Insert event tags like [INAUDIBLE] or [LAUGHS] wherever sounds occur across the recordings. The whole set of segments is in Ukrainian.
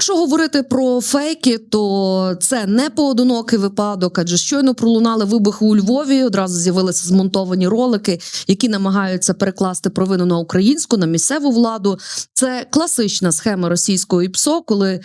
якщо говорити про фейки, то це не поодинокий випадок, адже щойно пролунали вибухи у Львові. Одразу з'явилися змонтовані ролики, які намагаються перекласти провину на українську, на місцеву владу. Це класична схема російського ІПСО, коли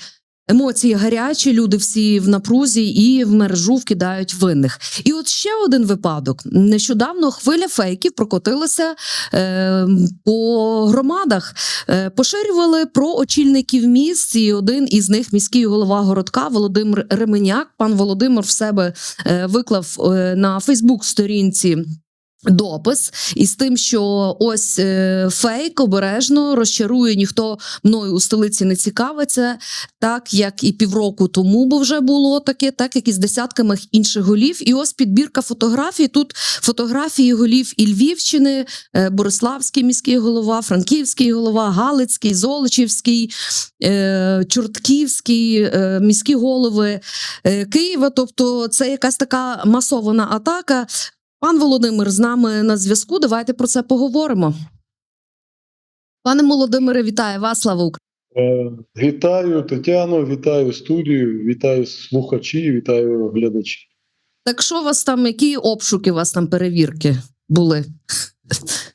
емоції гарячі, люди всі в напрузі і в мережу вкидають винних. І от ще один випадок: нещодавно хвиля фейків прокотилася е, по громадах. Е, поширювали про очільників міст, і один із них міський голова городка Володимир Ременяк. Пан Володимир в себе е, виклав е, на Фейсбук-сторінці. Допис із тим, що ось е, фейк обережно розчарує, ніхто мною у столиці не цікавиться, так як і півроку тому, бо вже було таке, так як і з десятками інших голів. І ось підбірка фотографій. Тут фотографії голів і Львівщини, е, Бориславський міський голова, Франківський голова, Галицький, Золочівський, е, Чортківський, міські голови Києва. Тобто, це якась така масована атака. Пан Володимир з нами на зв'язку. Давайте про це поговоримо. Пане Володимире, вітаю вас, слава Україні. Е, Вітаю Тетяно, вітаю студію, вітаю слухачі, вітаю глядачі. Так що у вас там, які обшуки у вас там перевірки були?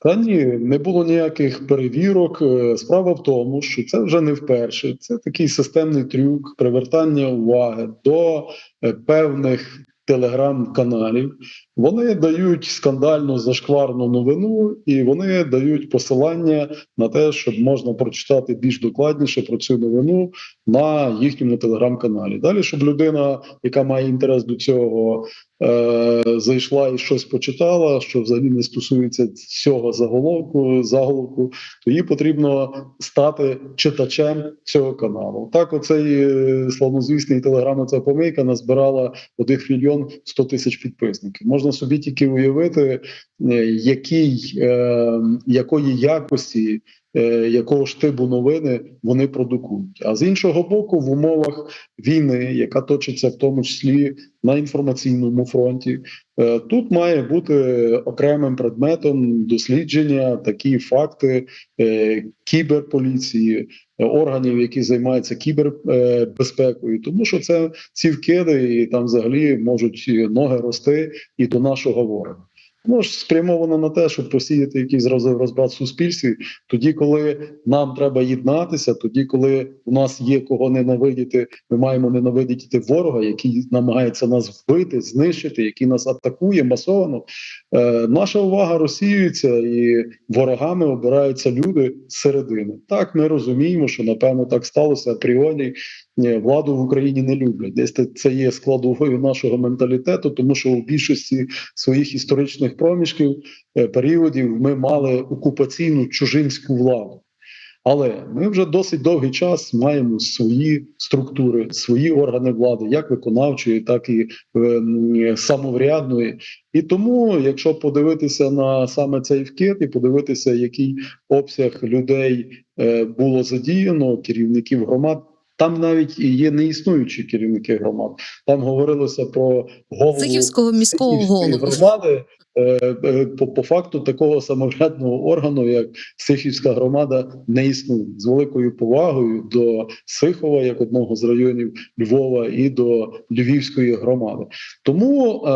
Та ні, не було ніяких перевірок. Е, Справа в тому, що це вже не вперше. Це такий системний трюк привертання уваги до е, певних телеграм-каналів. Вони дають скандальну зашкварну новину, і вони дають посилання на те, щоб можна прочитати більш докладніше про цю новину на їхньому телеграм-каналі. Далі, щоб людина, яка має інтерес до цього, е, зайшла і щось почитала, що взагалі не стосується цього заголовку, заголовку, то їй потрібно стати читачем цього каналу. Так, оцей е, славнозвісний телеграм, ця помийка назбирала 1 мільйон 100 тисяч підписників. Можна собі тільки уявити, якій, який, е, якої якості. Е, Якого штибу новини вони продукують, а з іншого боку, в умовах війни, яка точиться в тому числі на інформаційному фронті, е, тут має бути окремим предметом дослідження такі факти е, кіберполіції, органів, які займаються кібербезпекою, тому що це ці вкиди, і там взагалі можуть ноги рости і до нашого ворога. Ну ж спрямовано на те, щоб посіяти якийсь роз- розбрат в суспільстві. Тоді, коли нам треба єднатися, тоді, коли у нас є кого ненавидіти, ми маємо ненавидіти ворога, який намагається нас вбити, знищити, який нас атакує масовано. Е, наша увага розсіюється, і ворогами обираються люди з середини. Так, ми розуміємо, що напевно так сталося апріорі. Владу в Україні не люблять. Десь це- є складовою нашого менталітету, тому що у більшості своїх історичних проміжків е, періодів ми мали окупаційну чужинську владу. Але ми вже досить довгий час маємо свої структури, свої органи влади, як виконавчої, так і е, самоврядної. І тому, якщо подивитися на саме цей вкид і подивитися, який обсяг людей е, було задіяно, керівників громад. Там навіть і є неіснуючі керівники громад. Там говорилося про голову Сихівського міського голову. громади. Е, е, По, по факту такого самоврядного органу, як Сихівська громада, не існує з великою повагою до Сихова, як одного з районів Львова, і до Львівської громади. Тому е,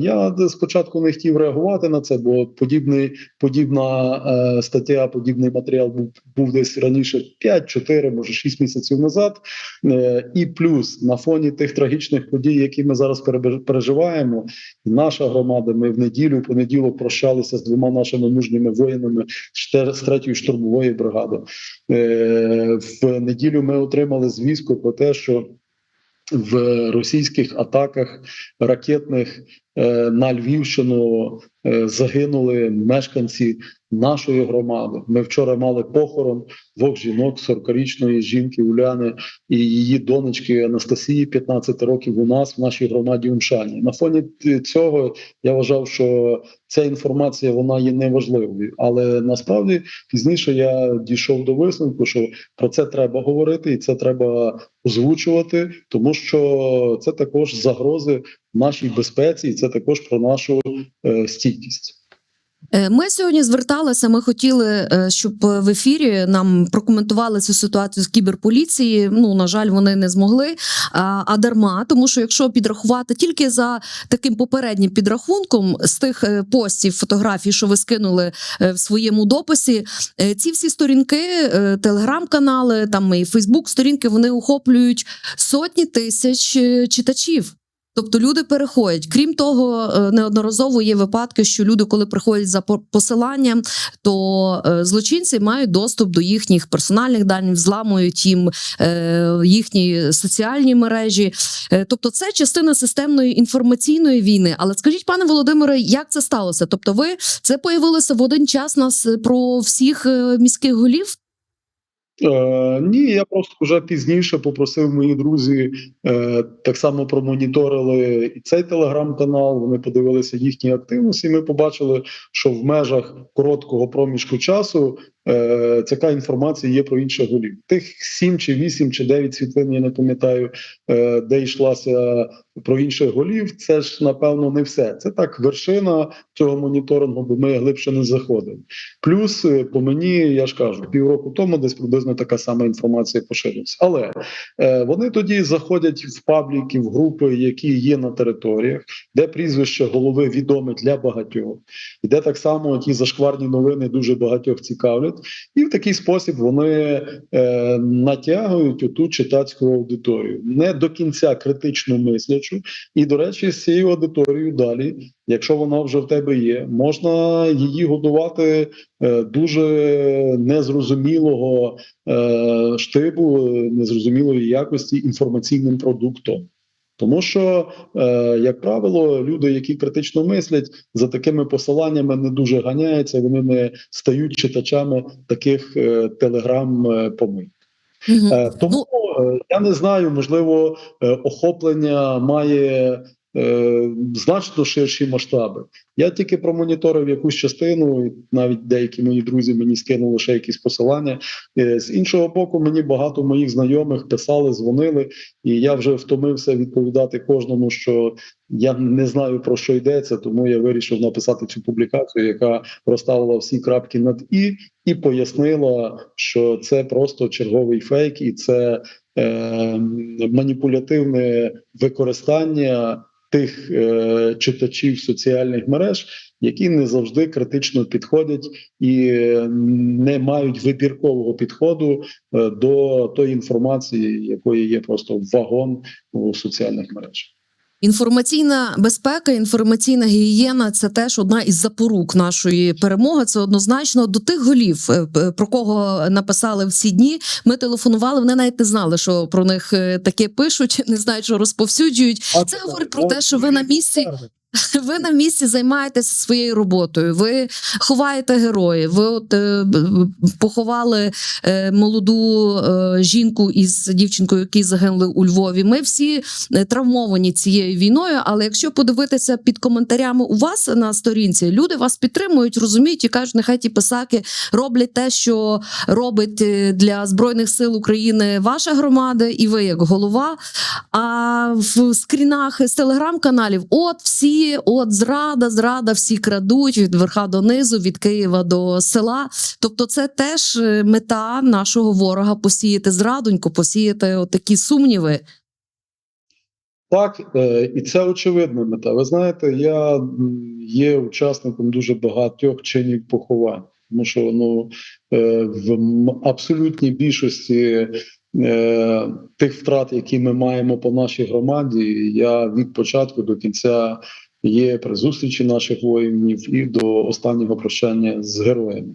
я спочатку не хотів реагувати на це, бо подібний подібна е, стаття, подібний матеріал був, був десь раніше 5-4, може 6 місяців назад. Е, і плюс на фоні тих трагічних подій, які ми зараз переживаємо, наша громада. Ми в неділю, в понеділок прощалися з двома нашими мужніми воїнами з третьої штурмової бригади. Е, В неділю ми отримали звістку про те, що в російських атаках ракетних е, на Львівщину загинули мешканці нашої громади. Ми вчора мали похорон двох жінок, 40-річної жінки Уляни і її донечки Анастасії, 15 років у нас в нашій громаді Умшані. На фоні цього я вважав, що ця інформація вона є неважливою, але насправді пізніше я дійшов до висновку, що про це треба говорити, і це треба озвучувати, тому що це також загрози нашій безпеці, і це також про нашу е, стійкість. Е, Ми сьогодні зверталися. Ми хотіли, е, щоб в ефірі нам прокоментували цю ситуацію з кіберполіції. Ну на жаль, вони не змогли. А, дарма, тому що якщо підрахувати тільки за таким попереднім підрахунком з тих е, постів, фотографій, що ви скинули в своєму дописі, ці всі сторінки, телеграм-канали, там і Фейсбук-сторінки, вони охоплюють сотні тисяч читачів. Тобто люди переходять. Крім того, е, неодноразово є випадки, що люди, коли приходять за посиланням, то е, злочинці мають доступ до їхніх персональних даних, взламують їм е, їхні соціальні мережі. Тобто, це частина системної інформаційної війни. Але скажіть, пане Володимире, як це сталося? Тобто, ви це появилося в один час нас про всіх міських голів? Е, ні, я просто вже пізніше попросив мої друзі е, так само промоніторили і цей телеграм-канал. Вони подивилися їхні активності. і Ми побачили, що в межах короткого проміжку часу е, така інформація є про інших голів. Тих сім чи вісім чи дев'ять світлин, я не пам'ятаю, е, де йшлася про інших голів. Це ж напевно не все. Це так вершина цього моніторингу, бо ми глибше не заходимо. Плюс е, по мені, я ж кажу, півроку тому десь приблизно така сама інформація поширюється. Але е, вони тоді заходять в пабліки, в групи, які є на територіях, де прізвище голови відоме для багатьох, і де так само ті зашкварні новини дуже багатьох цікавлять. І в такий спосіб вони е, натягують оту читацьку аудиторію, не до кінця критично мислячу. І, до речі, з цією аудиторією далі, якщо вона вже в тебе є, можна її годувати е, дуже незрозумілого е, штибу, е, незрозумілої якості інформаційним продуктом. Тому що, е, як правило, люди, які критично мислять, за такими посиланнями не дуже ганяються, вони не стають читачами таких е, телеграм помить, Мгм. Е, Тому е, я не знаю, можливо, е, охоплення має е, значно ширші масштаби. Я тільки промоніторив якусь частину, навіть деякі мої друзі мені скинули ще якісь посилання. Е, З іншого боку, мені багато моїх знайомих писали, дзвонили, і я вже втомився відповідати кожному, що я не знаю про що йдеться, тому я вирішив написати цю публікацію, яка розставила всі крапки над і, і пояснила, що це просто черговий фейк, і це е, маніпулятивне використання тих е, читачів соціальних мереж, які не завжди критично підходять і е, не мають вибіркового підходу е, до тої інформації, якої є просто вагон у соціальних мережах. Інформаційна безпека, інформаційна гігієна це теж одна із запорук нашої перемоги. Це однозначно до тих голів, е, про кого написали в ці дні. Ми телефонували. Вони навіть не знали, що про них е, таке пишуть, [LAUGHS] не знають, що розповсюджують. Це говорить про те, що ви на місці. Ви на місці займаєтеся своєю роботою. Ви ховаєте героїв. Ви от е, поховали е, молоду е, жінку із дівчинкою, які загинули у Львові. Ми всі е, травмовані цією війною. Але якщо подивитися під коментарями у вас на сторінці, люди вас підтримують, розуміють і кажуть, нехай ті писаки роблять те, що робить е, для збройних сил України ваша громада, і ви як голова. А в скрінах з телеграм-каналів, от всі, от зрада, зрада, всі крадуть від верха до низу, від Києва до села. Тобто, це теж е, мета нашого ворога посіяти зрадоньку, посіяти такі сумніви. Так, е, і це очевидна мета. Ви знаєте, я є учасником дуже багатьох чинів поховань, тому що ну, е, в абсолютній більшості тих втрат, які ми маємо по нашій громаді, я від початку до кінця є при зустрічі наших воїнів і до останнього прощання з героями.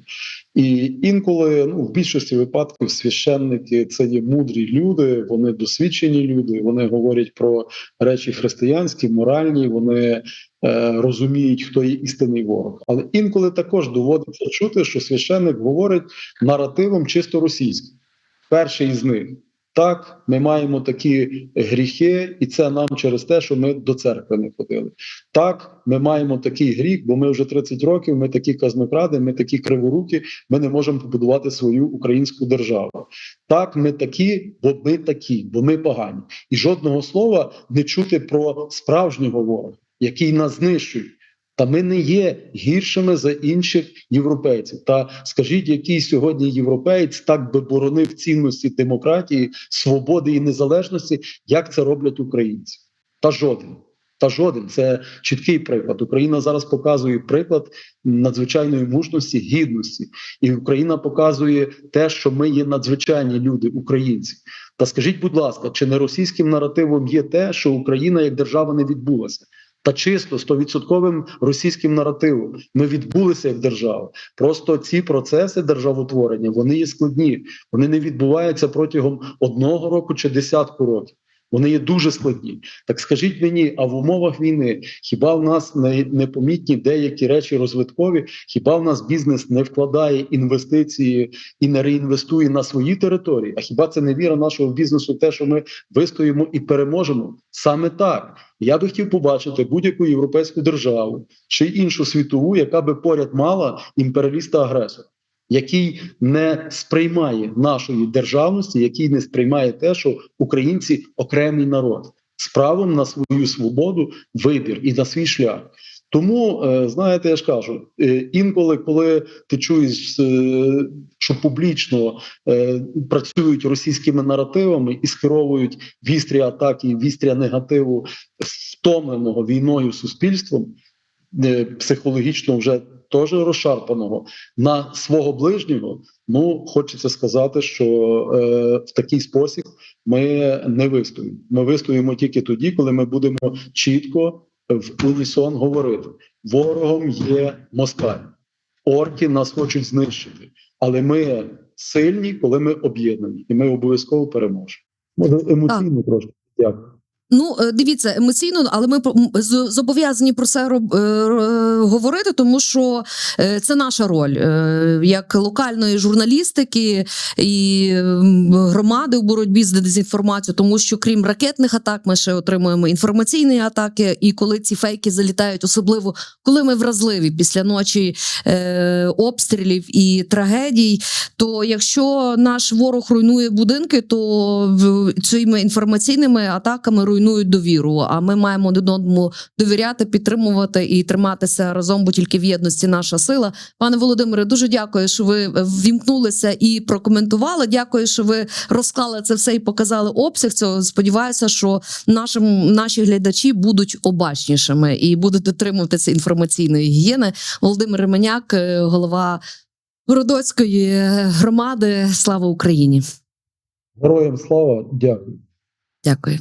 І інколи, ну в більшості випадків, священники це є мудрі люди, вони досвідчені люди, вони говорять про речі християнські, моральні, вони е, розуміють, хто є істинний ворог. Але інколи також доводиться чути, що священник говорить наративом чисто російським. Перший із них. Так, ми маємо такі гріхи, і це нам через те, що ми до церкви не ходили. Так, ми маємо такий гріх, бо ми вже 30 років, ми такі казнокради, ми такі криворукі, ми не можемо побудувати свою українську державу. Так, ми такі, бо ми такі, бо ми погані. І жодного слова не чути про справжнього ворога, який нас знищує. Та ми не є гіршими за інших європейців. Та скажіть, який сьогодні європеєць так би боронив цінності демократії, свободи і незалежності, як це роблять українці? Та жоден. Та жоден. Це чіткий приклад. Україна зараз показує приклад надзвичайної мужності, гідності, і Україна показує те, що ми є надзвичайні люди, українці. Та скажіть, будь ласка, чи не російським наративом є те, що Україна як держава не відбулася? Та чисто стовідсотковим російським наративом ми відбулися як держава. Просто ці процеси державотворення вони є складні. Вони не відбуваються протягом одного року чи десятку років. Вони є дуже складні. Так скажіть мені, а в умовах війни хіба в нас не, не деякі речі розвиткові? Хіба в нас бізнес не вкладає інвестиції і не реінвестує на свої території? А хіба це не віра нашого бізнесу? Те, що ми вистоїмо і переможемо? Саме так. Я би хотів побачити будь-яку європейську державу чи іншу світову, яка би поряд мала імперіаліста агресора який не сприймає нашої державності, який не сприймає те, що українці окремий народ з правом на свою свободу, вибір і на свій шлях. Тому е, знаєте, я ж кажу, е, інколи, коли ти чуєш, е, що публічно працюють російськими наративами і скеровують вістрі атаки, вістря негативу втомленого війною суспільством, психологічно вже теж розшарпаного на свого ближнього. Ну хочеться сказати, що е, в такий спосіб ми не вистоїмо. Ми вистоїмо тільки тоді, коли ми будемо чітко в унісон говорити: ворогом є Москаль, орки нас хочуть знищити, але ми сильні, коли ми об'єднані, і ми обов'язково переможемо. Може емоційно трошки. Дякую. Ну, е, дивіться, емоційно, але ми зобов'язані про це е, говорити, тому що е, це наша роль як локальної журналістики і громади у боротьбі з дезінформацією, тому що крім ракетних атак, ми ще отримуємо інформаційні атаки. І коли ці фейки залітають, особливо коли ми вразливі після ночі обстрілів і трагедій, то якщо наш ворог руйнує будинки, то цими інформаційними атаками руйнують довіру. А ми маємо один одному довіряти, підтримувати і триматися разом, бо тільки в єдності наша сила. Пане Володимире, дуже дякую, що ви ввімкнулися і прокоментували. Дякую, що ви розклали це все і показали обсяг цього. Сподіваюся, що нашим наші глядачі будуть обачнішими і будуть дотримуватися інформаційної гігієни. Володимир Ременяк, е, голова Городоцької громади. Слава Україні! Героям слава, дякую. Дякую.